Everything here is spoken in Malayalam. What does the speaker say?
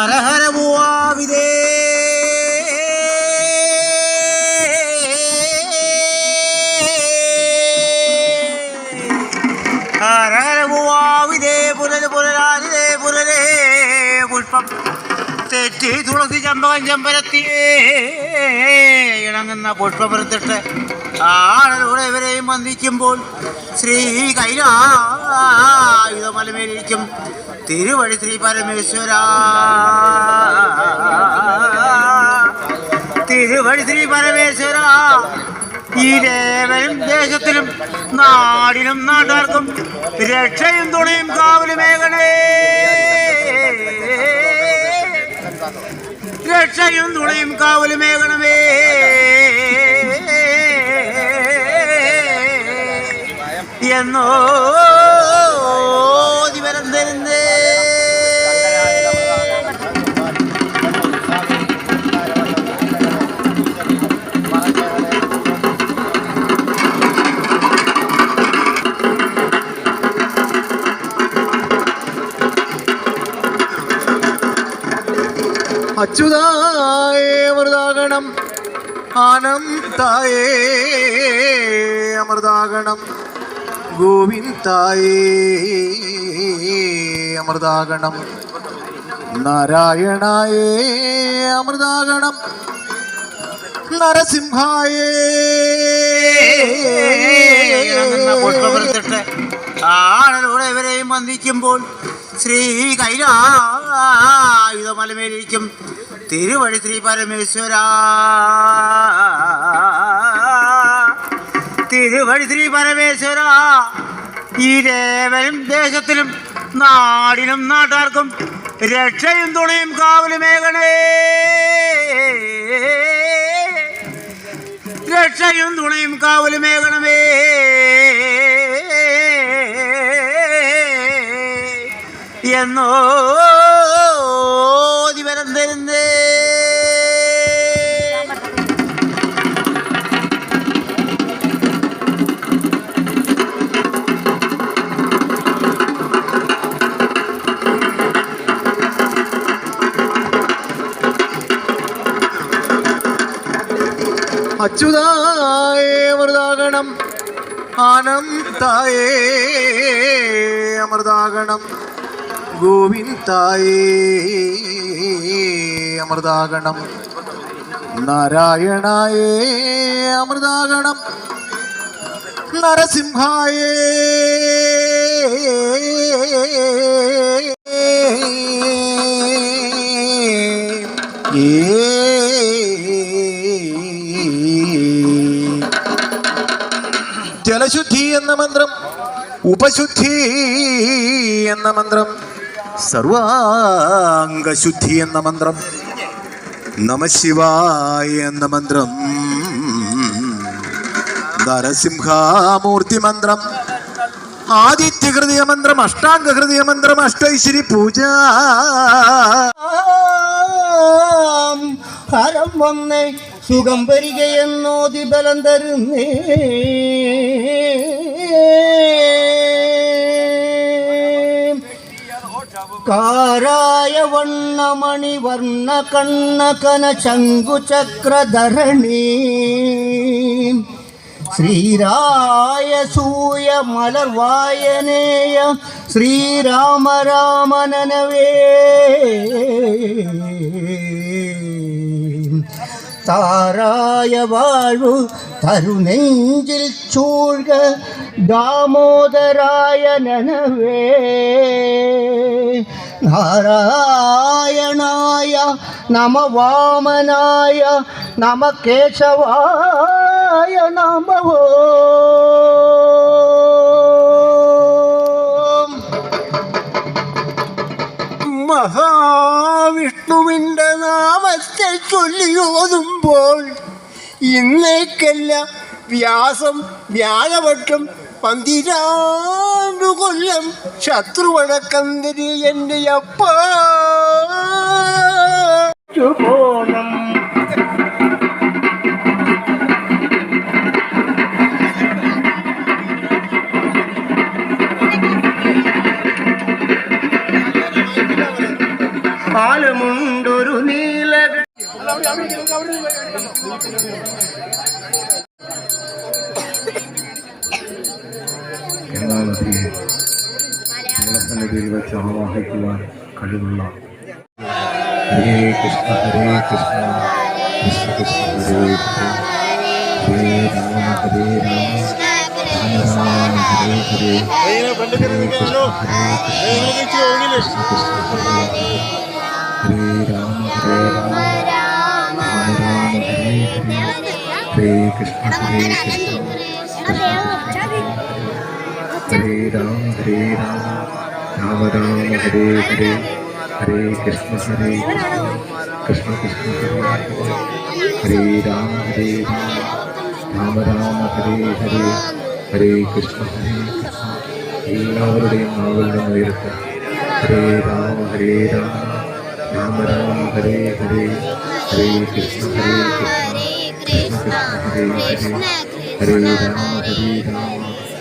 ഹരഹര ഹര ഹരഹര പൂവാവിതേ പുനര് പുനരാരിതേ പുനരേ പുഷ്പം. തെറ്റി തുളസി ചമ്പകം ചെമ്പരത്തിയേ ഇണങ്ങുന്ന പുഷ്പപുരത്തിട്ട് ആളുടെ ഇവരെയും വന്ദിക്കുമ്പോൾ ശ്രീ കൈലായുധമലമേലിരിക്കും തിരുവഴി ശ്രീ പരമേശ്വര. തിരുവഴി ശ്രീ പരമേശ്വര. ഈ ദേവനും ദേശത്തിലും നാടിനും നാട്ടുകാർക്കും രക്ഷയും തുണയും കാവലുമേകണേ രക്ഷയും തുണയും കാവലുമേകണമേ എന്നോ അച്യുതായ അമൃതാകണം ആനന്ദായേ അമൃതാഗണം. ഗോവിന്ദായേ അമൃതാഗണം. നാരായണായേ അമൃതാഗണം. നരസിംഹായേ. ഇവരെയും വന്ദിക്കുമ്പോൾ ശ്രീ കൈലായുധമലമേലിരിക്കും തിരുവഴി ശ്രീ പരമേശ്വര. തിരുവഴി ശ്രീ പരമേശ്വര. ഈ ദേവനും ദേശത്തിലും നാടിനും നാട്ടാർക്കും രക്ഷയും തുണയും കാവലുമേകണേ രക്ഷയും തുണയും കാവലുമേകണമേ എന്നോ അച്യുതായ അമൃതാകണം ആനന്ദായേ അമൃതാകണം ഗോവിന്ദായേ അമൃതാകണം നാരായണായേ അമൃതാകണം നരസിംഹായേ ഏ എന്ന മന്ത്രം. ഉപശുദ്ധി എന്ന മന്ത്രം. സർവാംഗശുദ്ധി എന്ന മന്ത്രം. നമശിവായ എന്ന മന്ത്രം. നരസിംഹാമൂർത്തി മന്ത്രം. ആദിത്യ ഹൃദയ മന്ത്രം അഷ്ടാംഗ ഹൃദയ മന്ത്രം അഷ്ടൈശ്വരി പൂജ. ഹരം വന്നേ സുഖം വരികയെന്നോതി ബലം തരുന്നേ. காராய வண்ணமணி வர்ண கண்ணகன சங்கு சக்கரதரணி ஸ்ரீராய சூய மலர் வாயனேய ஸ்ரீராம ராமனவே தாராய வாழ்வு தருநெஞ்சில் சூழ்க தாமோதராய நனவே. നാരായണായ നമ വാമനായ നമ. കേശവായ നമവോ മഹാവിഷ്ണുവിന്റെ നാമത്തെ ചൊല്ലിയോതുമ്പോൾ ഇന്നേക്കല്ല വ്യാസം വ്യാഴവട്ടം പന്തിരാണ്ടു കൊല്ലം ശത്രുവണക്കന്തിരി എന്റെ അപ്പ. പോണം കാലമുണ്ടൊരു നീല ഞങ്ങളുടെ സന്നിധിയിൽ വെച്ച് ആവാഹിക്കുവാൻ കഴിവുള്ള ഹരേ കൃഷ്ണ ഹരേ കൃഷ്ണ കൃഷ്ണ കൃഷ്ണ ഹരേ ഹരേ രാമ ഹരേ രാമ രാമ രാമ ഹരേ കൃഷ്ണ ഹരേ കൃഷ്ണ കൃഷ്ണ കൃഷ്ണ ഹരേ ഹരേ രാമ ഹരേ രാമ രാമ രാമ ഹരേ ഹരേ ഹരേ കൃഷ്ണ ഹരേ കൃഷ്ണ ഹരേ ഹരേ രാമ രാമ രാമ ഹരേ ഹരേ ഹരേ കൃഷ്ണ ഹരേ. കൃഷ്ണ കൃഷ്ണ ഹരേ രാമ ഹരേ രാമ രാമ രാമ ഹരേ ഹരേ ഹരേ കൃഷ്ണ ഹരേ കൃഷ്ണ. എല്ലാവരുടെയും നാവിൽ നിന്ന് ഉയർത്തുക ഹരേ രാമ ഹരേ രാമ രാമ രാമ ഹരേ ഹരേ ഹരേ കൃഷ്ണ ഹരേ കൃഷ്ണ. കൃഷ്ണ കൃഷ്ണ ഹരേ ഹരേ ഹരേ രാമ ഹരേ രാമ.